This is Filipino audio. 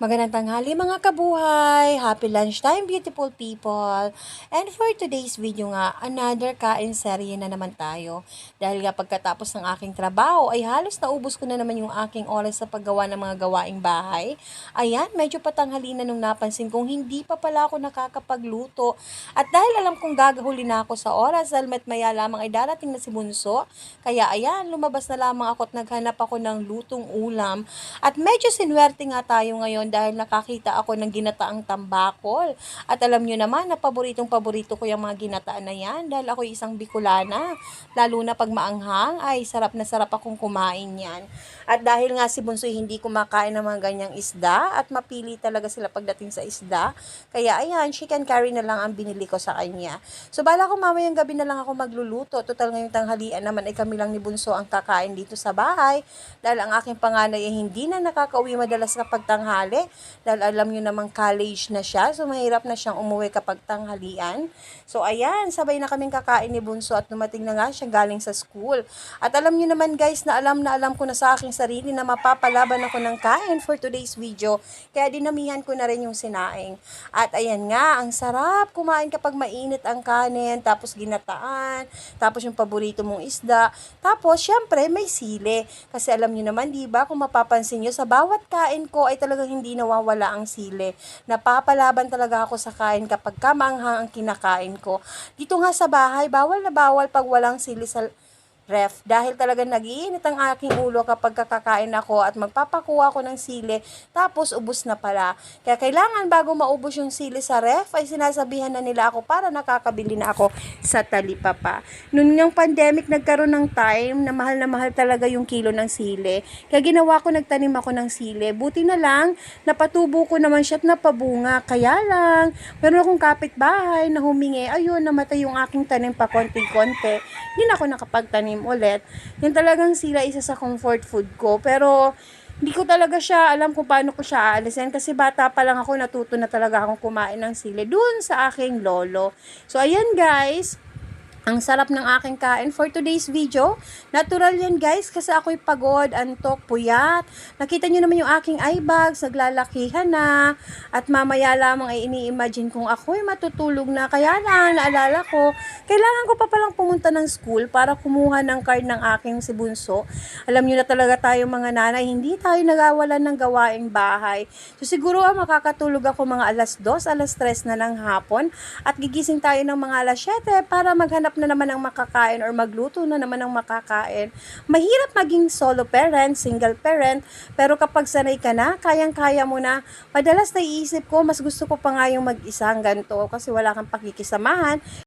Magandang tanghali mga kabuhay! Happy lunchtime beautiful people! And for today's video nga, another kain serye na naman tayo. Dahil nga pagkatapos ng aking trabaho ay halos naubos ko na naman yung aking oras sa paggawa ng mga gawaing bahay. Ayan, medyo patanghali na nung napansin kong hindi pa pala ako nakakapagluto. At dahil alam kong gagahuli na ako sa oras, dahil maya lamang ay darating na si Bunso. Kaya ayan, lumabas na lamang ako at naghanap ako ng lutong ulam. At medyo sinwerte nga tayo ngayon dahil nakakita ako ng ginataang tambakol. At alam nyo naman na paboritong paborito ko yung mga ginataan na yan dahil ako isang Bicolana. Lalo na pag maanghang ay sarap na sarap akong kumain yan. At dahil nga si Bunsoy hindi kumakain ng mga ganyang isda at mapili talaga sila pagdating sa isda. Kaya ayan, chicken curry na lang ang binili ko sa kanya. So bala ko mamayang gabi na lang ako magluluto. Total ngayong tanghalian naman ay kami lang ni Bunso ang kakain dito sa bahay. Dahil ang aking panganay ay hindi na nakakauwi madalas kapag tanghali. Dahil alam nyo namang college na siya. So mahirap na siyang umuwi kapag tanghalian. So ayan, sabay na kaming kakain ni Bunso at dumating na nga siya galing sa school. At alam nyo naman guys na alam na alam ko na sa aking sarili na mapapalaban ako ng kain for today's video. Kaya dinamihan ko na rin yung sinaing. At ayan nga, ang sarap kumain kapag mainit ang kanin, tapos ginataan, tapos yung paborito mong isda. Tapos, syempre, may sili. Kasi alam nyo naman, di ba, kung mapapansin nyo, sa bawat kain ko ay talagang hindi nawawala ang sili. Napapalaban talaga ako sa kain kapag kamanghang ang kinakain ko. Dito nga sa bahay, bawal na bawal pag walang sili sa ref dahil talaga nagiinit ang aking ulo kapag kakakain ako at magpapakuha ako ng sili tapos ubos na pala. Kaya kailangan bago maubos yung sili sa ref ay sinasabihan na nila ako para nakakabili na ako sa talipapa. Noon yung pandemic nagkaroon ng time na mahal na mahal talaga yung kilo ng sili. Kaya ginawa ko nagtanim ako ng sili. Buti na lang napatubo ko naman siya at napabunga. Kaya lang meron akong kapitbahay na humingi ayun namatay yung aking tanim pa konti-konti. Hindi na ako nakapagtanim ulit. Yan talagang sila isa sa comfort food ko. Pero, hindi ko talaga siya alam kung paano ko siya aalisin kasi bata pa lang ako natuto na talaga akong kumain ng sili dun sa aking lolo. So, ayan guys. Ang sarap ng aking kain for today's video. Natural yan guys kasi ako'y pagod, antok, puyat. Nakita nyo naman yung aking eye bags, naglalakihan na. At mamaya lamang ay ini-imagine kong ako'y matutulog na. Kaya lang, naalala ko, kailangan ko pa palang pumunta ng school para kumuha ng card ng aking si Bunso. Alam nyo na talaga tayo mga nanay, hindi tayo nagawalan ng gawaing bahay. So siguro ah, makakatulog ako mga alas 2, alas 3 na ng hapon. At gigising tayo ng mga alas 7 para maghanap na naman ng makakain or magluto na naman ng makakain. Mahirap maging solo parent, single parent, pero kapag sanay ka na, kayang-kaya mo na. Madalas naiisip ko, mas gusto ko pa nga yung mag-isa ang ganito kasi wala kang pakikisamahan.